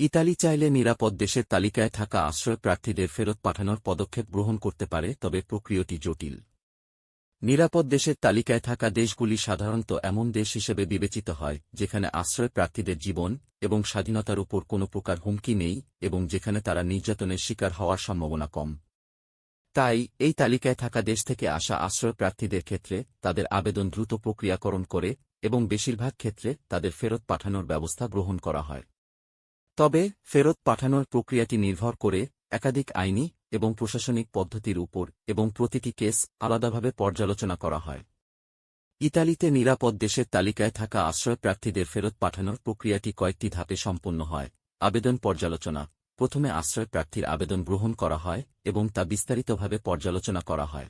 Italy চাইলে নিরাপদ দেশের তালিকায় থাকা আশ্রয় প্রার্থীদের ফেরত পাঠানোর পদক্ষেপ গ্রহণ করতে পারে, তবে প্রক্রিয়াটি জটিল। নিরাপদ দেশের তালিকায় থাকা দেশগুলি সাধারণত এমন দেশ হিসেবে বিবেচিত হয়, যেখানে আশ্রয় প্রার্থীদের জীবন এবং স্বাধীনতার উপর কোনো প্রকার হুমকি নেই এবং যেখানে তারা নির্যাতনের শিকার হওয়ার সম্ভাবনা কম। তাই, এই তালিকায় থাকা দেশ থেকে আসা আশ্রয় প্রার্থীদের ক্ষেত্রে তাদের আবেদন দ্রুত প্রক্রিয়াকরণ করে এবং বেশিরভাগ ক্ষেত্রে তাদের ফেরত পাঠানোর ব্যবস্থা গ্রহণ করা হয়। তবে, ফেরত পাঠানোর প্রক্রিয়াটি নির্ভর করে একাধিক আইনি এবং প্রশাসনিক পদ্ধতির উপর এবং প্রতিটি কেস আলাদাভাবে পর্যালোচনা করা হয়। ইতালিতে নিরাপদ দেশের তালিকায় থাকা আশ্রয় প্রার্থীদের ফেরত পাঠানোর প্রক্রিয়াটি কয়েকটি ধাপে সম্পন্ন হয়। আবেদন পর্যালোচনা। প্রথমে আশ্রয় প্রার্থীর আবেদন গ্রহণ করা হয় এবং তা বিস্তারিতভাবে পর্যালোচনা করা হয়।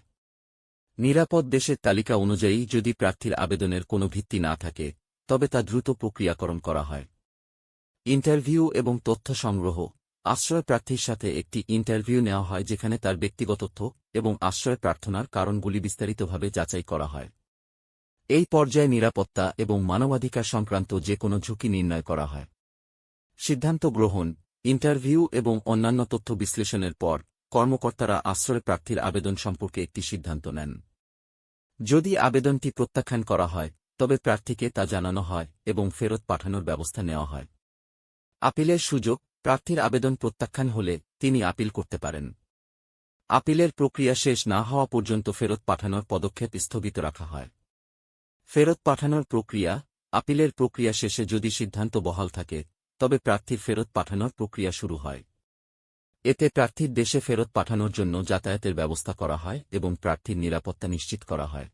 নিরাপদ দেশের তালিকা অনুযায়ী যদি প্রার্থীর আবেদনের কোনো ভিত্তি না থাকে, তবে তা দ্রুত প্রক্রিয়াকরণ করা হয়। ইন্টারভিউ এবং তথ্য সংগ্রহ। আশ্রয় প্রার্থীর সাথে একটি ইন্টারভিউ নেওয়া হয় যেখানে তার ব্যক্তিগত তথ্য এবং আশ্রয় প্রার্থনার কারণগুলি বিস্তারিতভাবে যাচাই করা হয়। এই পর্যায়ে নিরাপত্তা এবং মানবাধিকার সংক্রান্ত যে কোনো ঝুঁকি নির্ণয় করা হয়। সিদ্ধান্ত গ্রহণ, ইন্টারভিউ এবং অন্যান্য তথ্য বিশ্লেষণের পর কর্মকর্তারা আশ্রয় প্রার্থীর আবেদন সম্পর্কে একটি সিদ্ধান্ত নেন। যদি আবেদনটি প্রত্যাখ্যান করা হয়, তবে প্রার্থীকে তা জানানো হয় এবং ফেরত পাঠানোর ব্যবস্থা নেওয়া হয়। আপিলের সুযোগ, প্রার্থীর আবেদন প্রত্যাখ্যান হলে তিনি আপিল করতে পারেন। আপিলের প্রক্রিয়া শেষ না হওয়া পর্যন্ত ফেরত পাঠানোর পদক্ষেপ স্থগিত রাখা হয়। ফেরত পাঠানোর প্রক্রিয়া, আপিলের প্রক্রিয়া শেষে যদি সিদ্ধান্ত বহাল থাকে, তবে প্রার্থীর ফেরত পাঠানোর প্রক্রিয়া শুরু হয়। এতে প্রার্থীর দেশে ফেরত পাঠানোর জন্য যাতায়াতের ব্যবস্থা করা হয় এবং প্রার্থীর নিরাপত্তা নিশ্চিত করা হয়।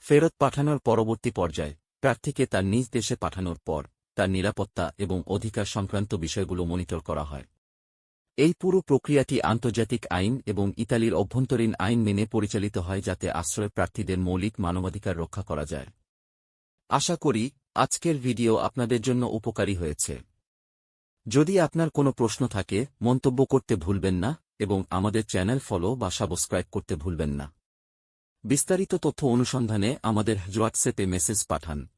ফেরত পাঠানোর পরবর্তী পর্যায়ে, প্রার্থীকে তার নিজ দেশে পাঠানোর পর তার নিরাপত্তা এবং অধিকার সংক্রান্ত বিষয়গুলো মনিটর করা হয়। এই পুরো প্রক্রিয়াটি আন্তর্জাতিক আইন এবং ইতালির অভ্যন্তরীণ আইন মেনে পরিচালিত হয় যাতে আশ্রয় প্রার্থীদের মৌলিক মানবাধিকার রক্ষা করা যায়। আশা করি আজকের ভিডিও আপনাদের জন্য উপকারী হয়েছে। যদি আপনার কোনো প্রশ্ন থাকে, মন্তব্য করতে ভুলবেন না এবং আমাদের চ্যানেল ফলো বা সাবস্ক্রাইব করতে ভুলবেন না। বিস্তারিত তথ্য অনুসন্ধানে আমাদের হোয়াটসঅ্যাপে মেসেজ পাঠান।